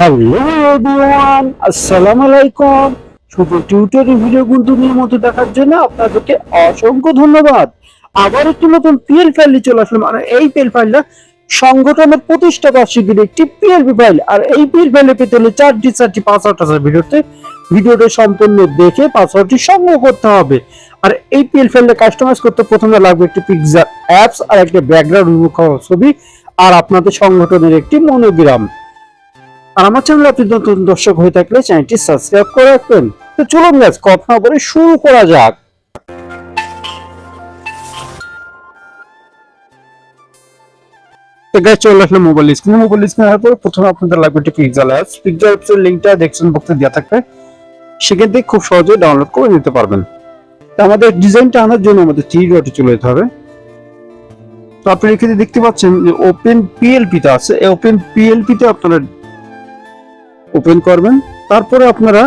Hello everyone, আসসালামু আলাইকুম। শুধু টিউটোরিয়াল ভিডিও গুলো মতো দেখার জন্য আপনাদেরকে অসংখ্য ধন্যবাদ। আবার একটি নতুন পিএল ফাইল চলে আসলাম। আর এই পিএল ফাইলটা সংগঠনের প্রতিষ্ঠা বার্ষিকীর একটি পিএলপি ফাইল আর এই পিএল ফাইলে পেতে হলে চারটি চারটি পাসওয়ার্ড আছে ভিডিওতে ভিডিওটা সম্পূর্ণ দেখে, পাসওয়ার্ডটি সংগ্রহ করতে হবে। আর এই পিএল ফাইলটা কাস্টমাইজ করতে প্রথমে লাগবে একটি পিকচার অ্যাপস আর একটা ব্যাকগ্রাউন্ড ছবি আর আপনাদের সংগঠনের একটি মনোগ্রাম আর আমার চ্যানেল আপনি নতুন দর্শক হয়ে থাকলে চ্যানেলটি সাবস্ক্রাইব করে রাখবেন। তো চলুন গাছ কথা বলে শুরু করা যাক। চলে আসলে থাকবে। সেখান থেকে খুব ডাউনলোড করে নিতে পারবেন। আমাদের ডিজাইনটা আনার জন্য আমাদের চলে যেতে হবে। তো এখানে দেখতে পাচ্ছেন যে ওপেন আছে। আপনারা ওপেন করবেন। তারপরে আপনারা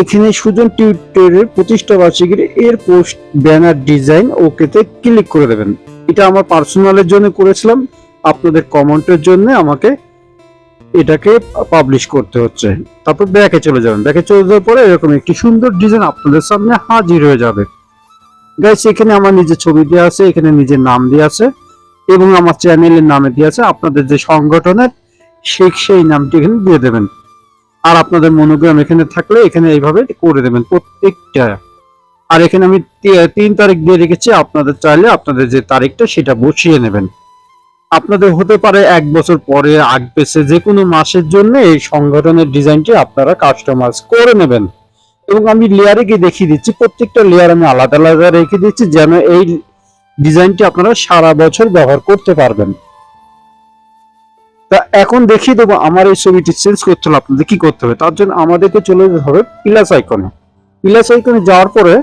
এখানে সুজন টিউটোরিয়ালের প্রতিষ্ঠা বার্ষিকীর এর পোস্ট ব্যানার ডিজাইন ওকেতে ক্লিক করে দেবেন। এটা আমার পার্সোনালের জন্য করেছিলাম। আপনাদের কমেন্টের জন্য আমাকে এটাকে পাবলিশ করতে হচ্ছে। তারপর ব্যাকে চলে যাবেন। ব্যাকে চলে যাওয়ার পরে এরকম একটি সুন্দর ডিজাইন আপনাদের সামনে হাজির হয়ে যাবে। গাইস এখানে আমার নিজের ছবি দেওয়া আছে, এখানে নিজের নাম দেওয়া আছে এবং আমার চ্যানেলের নামে দেওয়া আছে। আপনাদের যে সংগঠনের শেখ সেই নামটি এখানে দিয়ে দেবেন। আর আপনাদের মনোগ্রাম এখানে থাকলে এখানে এইভাবে করে দেবেন প্রত্যেকটা। আর এখানে আমি তিন তারিখ দিয়ে রেখেছি, আপনাদের চাইলে আপনাদের যে তারিখটা সেটা বসিয়ে নেবেন। আপনাদের হতে পারে এক বছর পরে আগ পেছে যে কোনো মাসের জন্য এই সংগঠনের ডিজাইনটি আপনারা কাস্টমাইজ করে নেবেন। এবং আমি লেয়ারে গিয়ে দেখিয়ে দিচ্ছি, প্রত্যেকটা লেয়ার আমি আলাদা আলাদা রেখে দিচ্ছি যেন এই ডিজাইনটি আপনারা সারা বছর ব্যবহার করতে পারবেন। তা এখন দেখিয়ে দেবো আমার এই ছবিটি চেঞ্জ করতে হলে আপনাদের কি করতে হবে। তার জন্য আমাদেরকে চলে যেতে হবে প্লাস আইকনে প্লাস আইকনে যাওয়ার পরে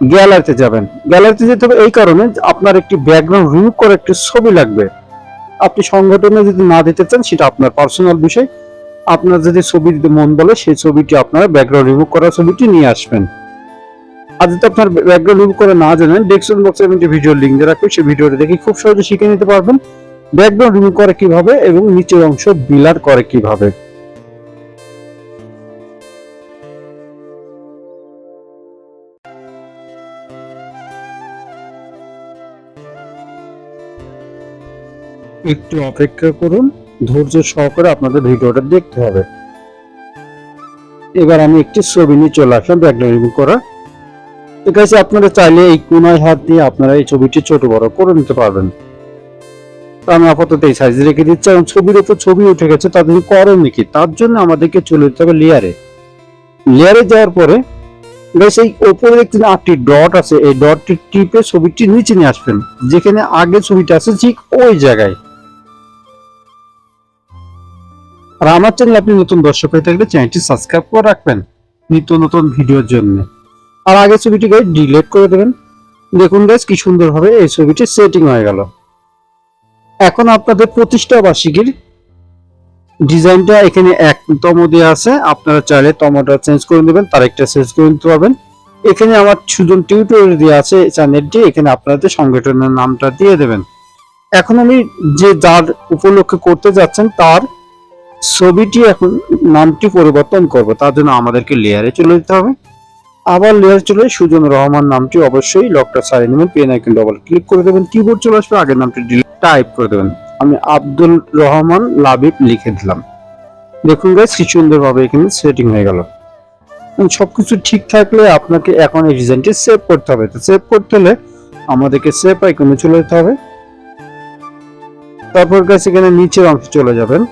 গ্যালারিতে যাবেন। গ্যালারিতে যেতে হবে এই কারণে আপনার একটি ব্যাকগ্রাউন্ড রিমুভ করে একটি ছবি লাগবে। আপনি সংগঠনে যদি না দিতে চান, সেটা আপনার পার্সোনাল বিষয়। আপনার যদি ছবি দিতে মন বলে, সেই ছবিটি আপনারা ব্যাকগ্রাউন্ড রিমুভ করা ছবিটি নিয়ে আসবেন। আর যদি আপনার ব্যাকগ্রাউন্ড রিমুভ করে না জানেন ডেস্কটপ বক্সে আমি একটি ভিডিও লিঙ্ক দিয়ে রাখব। সেই ভিডিওটা দেখে খুব সহজে শিখে নিতে পারবেন। ব্যাকগ্রাউন্ড রিমুভ করে কীভাবে এবং নিচের অংশ বিলার করে কীভাবে? একটু অপেক্ষা করুন, ধৈর্য সহকারে আপনাদের ভিডিওটা দেখতে হবে। এবার আমি একটি ছবি নিয়ে চলে আসলাম ব্যাকগ্রাউন্ড রিমুভ করা। ঠিক আছে, আপনারা চাইলে এই কোনায় হাত দিয়ে আপনারা এই ছবিটি ছোট বড় করে নিতে পারবেন। তো আমি আপাতত এই সাইজ রেখে দিচ্ছি এবং ছবির উপর ছবি উঠে গেছে, তা তাদের করেন নাকি? তার জন্য আমাদেরকে চলে যেতে হবে লেয়ারে লেয়ারে যাওয়ার পরে বেশ এই ওপরে একটি আটটি ডট আছে, এই ডটটি টিপে ছবিটি নিচে নিয়ে আসবেন। যেখানে আগে ছবিটা আছে ঠিক ওই জায়গায়। আর আমার চ্যানেল আপনি নতুন দর্শক হয়ে থাকলে চ্যানেলটি সাবস্ক্রাইব করে রাখবেন নিত্য নতুন ভিডিওর জন্য। আর আগে ছবিটিকে ডিলেট করে দেবেন। দেখুন গাইস কি সুন্দরভাবে এই ছবিটি সেটিং হয়ে গেল। এখন আপনাদের প্রতিষ্ঠা বার্ষিকীর ডিজাইনটা এখানে একতম দেওয়া আছে। আপনারা চাইলে তমটা চেঞ্জ করে নেবেন তারিখটা চেঞ্জ করে নিতে পারবেন। এখানে আমার সুজন টিউটোরিয়াল দেওয়া আছে চ্যানেলটি, এখানে আপনাদের সংগঠনের নামটা দিয়ে দেবেন। এখন আমি যে যার উপলক্ষে করতে যাচ্ছেন, তার ছবিটি এখন নামটি পরিবর্তন করব, তার জন্য আমাদেরকে লেয়ারে চলে যেতে হবে। আবার লেয়ার চলে সুজন রহমান নামটি অবশ্যই লকটা সারিয়ে নেবেন পেন আইকন ডবল ক্লিক করে দেবেন কিবোর্ড চলে আসবে, আগের নামটি টাইপ করে দেবেন। আমি আব্দুল রহমান লাবিব লিখে দিলাম। দেখুন গাইস কি সুন্দরভাবে এখানে সেটিং হয়ে গেল। সবকিছু ঠিক থাকলে আপনাকে এখন এই ডিজাইনটি সেভ করতে হবে। তো সেভ করতে হলে আমাদেরকে সেভ আইকনে চলে যেতে হবে। তারপর গাইস এখানে নিচের অংশে চলে যাবেন।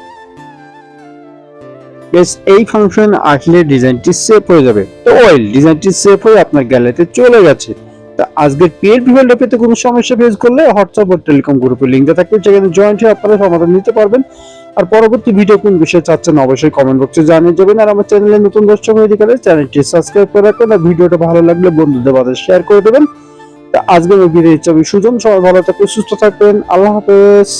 বেশ, এই ফাংশন আসলে ডিজাইনটি সেভ হয়ে যাবে। তো ওয়েল ডিজাইনটি সেভ হয়ে আপনার গ্যালারিতে চলে গেছে। তা আজকের পিএলপি ফাইলটা পেতে কোনো সমস্যা ফেস করলে হোয়াটসঅ্যাপ ও টেলিকম গ্রুপের লিঙ্ক থাকবে সেখানে জয়েন্ট হয়ে আপনারা সমাধান নিতে পারবেন। আর পরবর্তী ভিডিও কোন বিষয়ে চাচ্ছেন অবশ্যই কমেন্ট বক্সে জানিয়ে যাবেন আর আমার চ্যানেলে নতুন দর্শক হয়ে গেলে চ্যানেলটি সাবস্ক্রাইব করে রাখবেন আর ভিডিওটা ভালো লাগলে বন্ধুদের মাঝে শেয়ার করে দেবেন। তা আজকের ভিডিও ইচ্ছা সুজন, সবাই ভালো থাকবেন, সুস্থ থাকবেন, আল্লাহ হাফেজ।